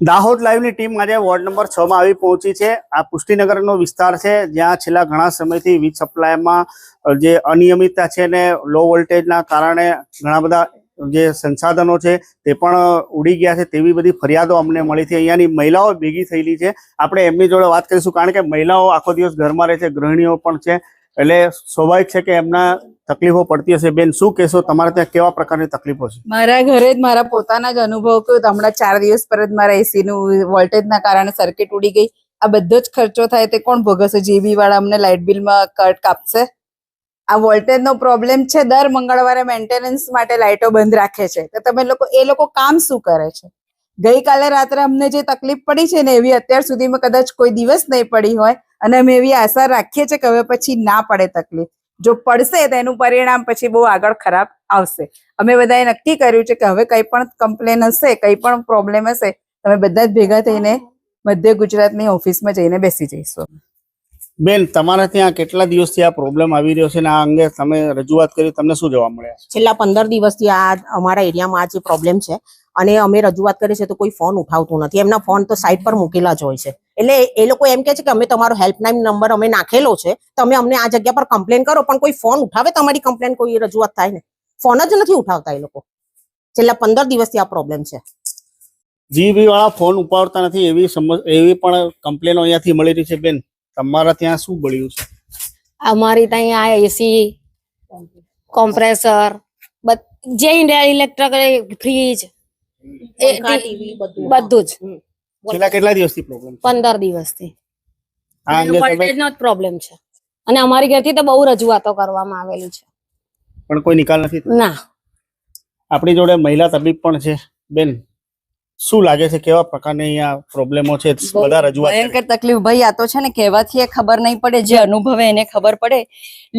દાહોદ લાઈવની ટીમ આજે ward number છ માં આવી પહોંચી છે. આ પુષ્ટિનગરનો વિસ્તાર છે, જ્યાં છેલ્લા ઘણા સમયથી વીજ સપ્લાયમાં જે અનિયમિતતા છે ને લો વોલ્ટેજના કારણે ઘણા બધા જે સંસાધનો છે તે પણ ઉડી ગયા છે. તેવી બધી ફરિયાદો અમને મળી છે. અહીંયાની મહિલાઓ ભેગી થયેલી છે. આપણે એમની જોડે વાત કરીશું, કારણ કે મહિલાઓ આખો દિવસ ઘરમાં રહે છે, ગૃહિણીઓ પણ છે. એટલે સ્વાભાવિક છે કે એમના તકલીફો પડતી હશે. બેન, શું કહેશો? તમારે ત્યાં કેવા પ્રકારની તકલીફો છે? મારા ઘરે જ મારા પોતાના જ અનુભવ કહ્યું હમણાં ચાર દિવસ પર જ મારા એસી નું વોલ્ટેજના કારણે સર્કિટ ઉડી ગઈ. આ બધો જ ખર્ચો થાય તે કોણ ભોગવશે? જીબી વાળા અમને લાઇટ બિલમાં કટ કાપશે. આ વોલ્ટેજ નો પ્રોબ્લેમ છે. દર મંગળવારે મેન્ટેનન્સ માટે લાઇટો બંધ રાખે છે. તો તમે લોકો, એ લોકો કામ શું કરે છે? ગઈકાલે રાત્રે અમને જે તકલીફ પડી છે ને એવી, અત્યાર સુધીમાં કદાચ કોઈ દિવસ નહીં પડી હોય અને અમે એવી આશા રાખીએ છીએ કે હવે પછી ના પડે તકલીફ. જો પડશે તો એનું પરિણામ પછી બહુ આગળ ખરાબ આવશે. અમે બધાએ નક્કી કર્યું છે કે હવે કંઈ પણ કમ્પ્લેન હશે કંઈ પણ પ્રોબ્લેમ હશે તમે બધા જ ભેગા થઈને મધ્ય ગુજરાતની ઓફિસમાં જઈને બેસી જઈશું. બેન તમારે ત્યાં કેટલા દિવસથી આ પ્રોબ્લેમ આવી રહ્યો છે ને આ અંગે તમે રજૂઆત કરી તમને શું જોવા મળ્યા છેલ્લા પંદર દિવસથી આ અમારા એરિયામાં આ જે પ્રોબ્લેમ છે અને અમે રજૂઆત કરી છે તો કોઈ ફોન ઉઠાવતું નથી. એમના ફોન તો સાઈડ પર મૂકેલા જ હોય છે. એટલે એ લોકો એમ કે છે કે અમે તમારો હેલ્પલાઇન નંબર અમે નાખેલો છે. તમે અમને આ જગ્યા પર કમ્પ્લેન કરો પણ કોઈ ફોન ઉઠાવે તમારી કમ્પ્લેન કોઈ રજૂઆત થાય ને? ફોન જ નથી ઉઠાવતા એ લોકો. છેલ્લા પંદર દિવસથી આ પ્રોબ્લેમ છે. જીબી વાળા ફોન ઉપાડતા નથી એવી સમજ એવી પણ કમ્પ્લેનો અહીંયાથી મળી રહી છે બેન. તમારા ત્યાં શું બળ્યું છે? અમારી ત્યાં આ એસી કોમ્પ્રેસર જે ઇન્ડિયા ઇલેક્ટ્રિક ફ્રીજ બધું. બધું જ. હમ. છેલ્લા કેટલા દિવસથી પ્રોબ્લેમ પંદર દિવસથી. આ અંગે વોલ્ટેજનો જ પ્રોબ્લેમ છે. અને અમારી ઘરથી તો બહુ રજૂઆતો કરવામાં આવેલી છે. પણ કોઈ નિકાલ નથી ના. આપણી જોડે મહિલા તબીબ પણ છે બેન. શું લાગે છે? કેવા પ્રકારની અહીંયા પ્રોબ્લેમો છે? બધા રજૂઆત ભયંકર તકલીફ. ભાઈ આ તો છે ને કહેવાથી એ ખબર નહીં પડે જે અનુભવે એને ખબર પડે.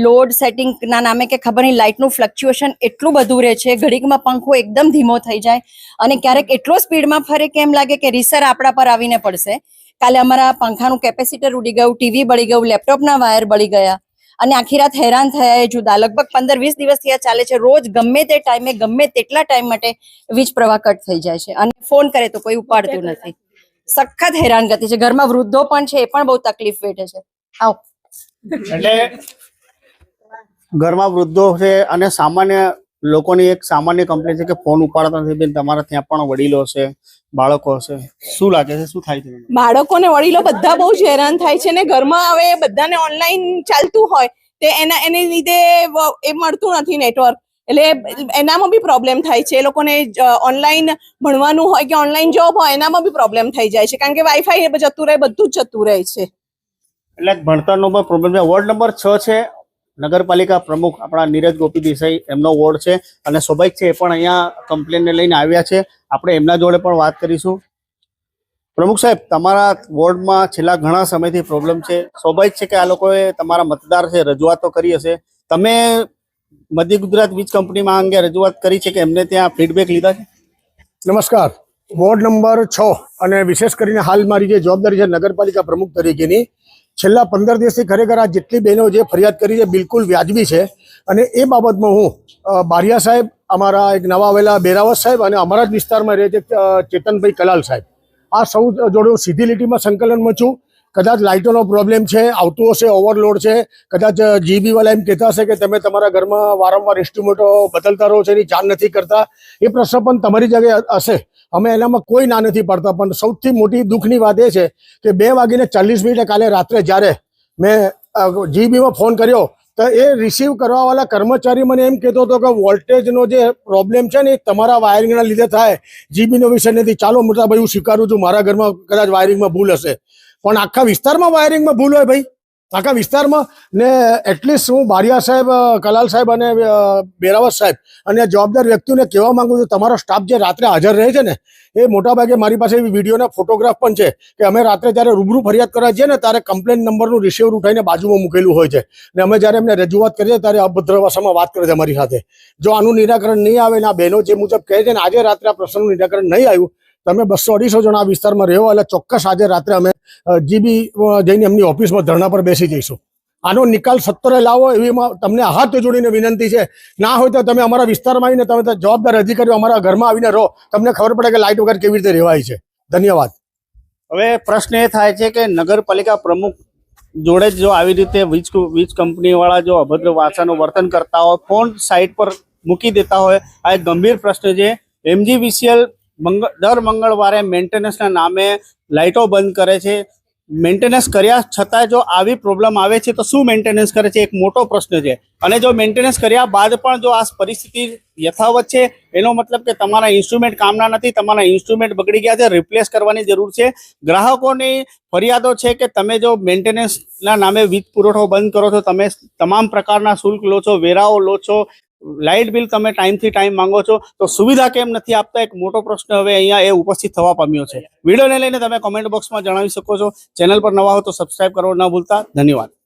લોડ સેટિંગ ના નામે કે ખબર નહીં લાઇટનું ફ્લક્ચ્યુએશન એટલું બધું રહે છે ઘડીકમાં પંખો એકદમ ધીમો થઈ જાય અને ક્યારેક એટલો સ્પીડમાં ફરે કે એમ લાગે કે રીસર આપણા પર આવીને પડશે. કાલે અમારા પંખાનું કેપેસિટર ઉડી ગયું ટીવી બળી ગયું લેપટોપના વાયર બળી ગયા. અને આખી રાત હેરાન થયા એ જુદા. લગભગ પંદર વીસ દિવસથી આ ચાલે છે. રોજ ગમે તે ટાઈમે ગમે તેટલા ટાઈમ માટે વીજ પ્રવાહ કટ થઈ જાય છે. અને ફોન કરે તો કોઈ ઉપાડતું નથી. સખત હેરાનગતિ છે. ઘરમાં વૃદ્ધો પણ છે એ પણ બહુ તકલીફ વેઠે છે. આવો. એટલે ઘરમાં વૃદ્ધો છે અને સામાન્ય લોકોની એક સામાન્ય કમ્પ્લેન છે કે ફોન ઉપાડતા નથી બેન તમારા ત્યાં પણ વડીલો છે બાળકો હશે. શું લાગે છે? શું થાય છે? બાળકોને વડીલો બધા બહુ જ હેરાન થાય છે ને ઘરમાં હવે બધાને ઓનલાઈન ચાલતું હોય તે એના એને લીધે એ મળતું નથી નેટવર્ક એટલે એનામાં બી પ્રોબ્લેમ થાય છે. એ લોકોને ઓનલાઈન ભણવાનું હોય કે ઓનલાઈન જોબ હોય એનામાં બી પ્રોબ્લેમ થઈ જાય છે. કારણ કે વાઈફાઈ જતું રહે બધું જ જતું રહે છે. એટલે ભણતરનો પણ પ્રોબ્લેમ છે. વોર્ડ નંબર છ છે. નગરપાલિકા પ્રમુખ આપણા નીરજ ગોપી દેસાઈ એમનો વોર્ડ છે અને સ્વાભાવિક છે એ પણ અહીંયા કમ્પ્લેનને લઈને આવ્યા છે. આપણે એમના જોડે પણ વાત કરીશું. પ્રમુખ સાહેબ, તમારા વોર્ડમાં છેલ્લા ઘણા સમયથી પ્રોબ્લેમ છે. સ્વાભાવિક છે કે આ લોકોએ તમારા મતદાર છે, રજૂઆતો કરી હશે. તમે મધ્ય ગુજરાત વીજ કંપનીમાં અંગે રજૂઆત કરી છે કે એમને ત્યાં ફીડબેક લીધા છે? નમસ્કાર. વોર્ડ નંબર છ અને વિશેષ કરીને હાલ મારી જે જવાબદારી છે નગરપાલિકા પ્રમુખ તરીકેની છેલ્લા પંદર દિવસથી ખરેખર આ જેટલી બહેનો જે ફરિયાદ કરી છે, બિલકુલ વ્યાજબી છે. અને એ બાબતમાં હું બારિયા સાહેબ, અમારા એક નવા આવેલા બેરાવત સાહેબ અને અમારા જ વિસ્તારમાં રહે છે ચેતનભાઈ કલાલ સાહેબ. આ સૌ જોડે હું સીધી લીટીમાં સંકલનમાં છું. કદાચ લાઇટોનો પ્રોબ્લેમ છે, આવતું હશે, ઓવરલોડ છે, કદાચ જીબીવાલા એમ કહેતા હશે કે તમે તમારા ઘરમાં વારંવાર ઇન્સ્ટ્રુમેન્ટો બદલતા રહો છો, એની જાણ નથી કરતા. એ પ્રશ્ન પણ તમારી જગ્યાએ હશે. અમે એનામાં કોઈ ના નથી પડતા, પણ સૌથી મોટી દુઃખની વાત એ છે કે બે વાગીને ચાલીસ મિનિટે કાલે રાત્રે જ્યારે મેં જીબીમાં ફોન કર્યો, તો એ રિસીવ કરવાવાળા કર્મચારી મને એમ કહેતો હતો કે વોલ્ટેજનો જે પ્રોબ્લેમ છે ને એ તમારા વાયરિંગના લીધે થાય. જીબીનો વિષય નથી. ચાલો મોટાભાઈ હું સ્વીકારું છું. મારા ઘરમાં કદાચ વાયરિંગમાં ભૂલ હશે. પણ આખા વિસ્તારમાં વાયરિંગમાં ભૂલ હોય ભાઈ. આખા વિસ્તારમાં ને એટલીસ્ટ હું બારિયા સાહેબ કલાલ સાહેબ અને બેરાવત સાહેબ અને જવાબદાર વ્યક્તિઓને કહેવા માંગુ છું, તમારો સ્ટાફ જે રાત્રે હાજર રહે છે ને, એ મોટાભાગે મારી પાસે વિડીયોના ફોટોગ્રાફ પણ છે કે અમે રાત્રે જ્યારે રૂબરૂ ફરિયાદ કરવા જઈએ ને, ત્યારે કમ્પ્લેન નંબરનું રિસીવર ઉઠાઈને બાજુમાં મૂકેલું હોય છે. ને અમે જ્યારે એમને રજૂઆત કરીએ ત્યારે અભદ્ર ભાષામાં વાત કરે છે અમારી સાથે. જો આનું નિરાકરણ નહીં આવે ને આ બહેનો જે મુજબ કહે છે ને, આજે રાત્રે આ પ્રશ્નનું નિરાકરણ નહીં આવ્યું તમે બસો અઢીસો જણા વિસ્તારમાં રહ્યો એટલે ચોક્કસ આજે રાત્રે અમે જીબી જઈને એમની ઓફિસમાં ધરણા પર બેસી જઈશું. આનો નિકાલ સત્તરે લાવો એવી તમને હાથ જોડીને વિનંતી છે. ના હોય તો તમે અમારા વિસ્તારમાં આવીને તમે જવાબદાર અધિકારીઓ અમારા ઘરમાં આવીને રહો. તમને ખબર પડે કે લાઇટ વગર કેવી રીતે રહેવાય છે. ધન્યવાદ. હવે પ્રશ્ન એ થાય છે કે નગરપાલિકા પ્રમુખ જોડે જ જો આવી રીતે વીજ વીજ કંપની વાળા જો અભદ્ર ભાષાનું વર્તન કરતા હોય, ફોન સાઇટ પર મૂકી દેતા હોય, આ એક ગંભીર પ્રશ્ન છે. એમજીવીસીએલ દર મંગળવારે મેન્ટેનન્સના નામે લાઇટો બંધ કરે છે. મેન્ટેનન્સ કર્યા છતાં જો આવી પ્રોબ્લેમ આવે છે તો શું મેન્ટેનન્સ કરે છે? એક મોટો પ્રશ્ન છે. અને જો મેન્ટેનન્સ કર્યા બાદ પણ જો આ પરિસ્થિતિ યથાવત છે, એનો મતલબ કે તમારા ઇન્સ્ટ્રુમેન્ટ કામના નથી, તમારા ઇન્સ્ટ્રુમેન્ટ બગડી ગયા છે રિપ્લેસ કરવાની જરૂર છે. ગ્રાહકોની ફરિયાદો છે કે તમે જો મેન્ટેનન્સના નામે વીજ પુરવઠો બંધ કરો છો, તમે તમામ પ્રકારના શુલ્ક લો છો, વેરાઓ લો છો લાઇટ બિલ તમે ટાઈમથી ટાઈમ માંગો છો, તો સુવિધા કેમ નથી આપતા? એક મોટો પ્રશ્ન હવે અહીંયા એ ઉપસ્થિત થવા પામ્યો છે. વિડીયોને લઈને તમે કોમેન્ટ બોક્સમાં જણાવી શકો છો. ચેનલ પર નવા હો તો સબસ્ક્રાઇબ કરવો ન ભૂલતા. ધન્યવાદ.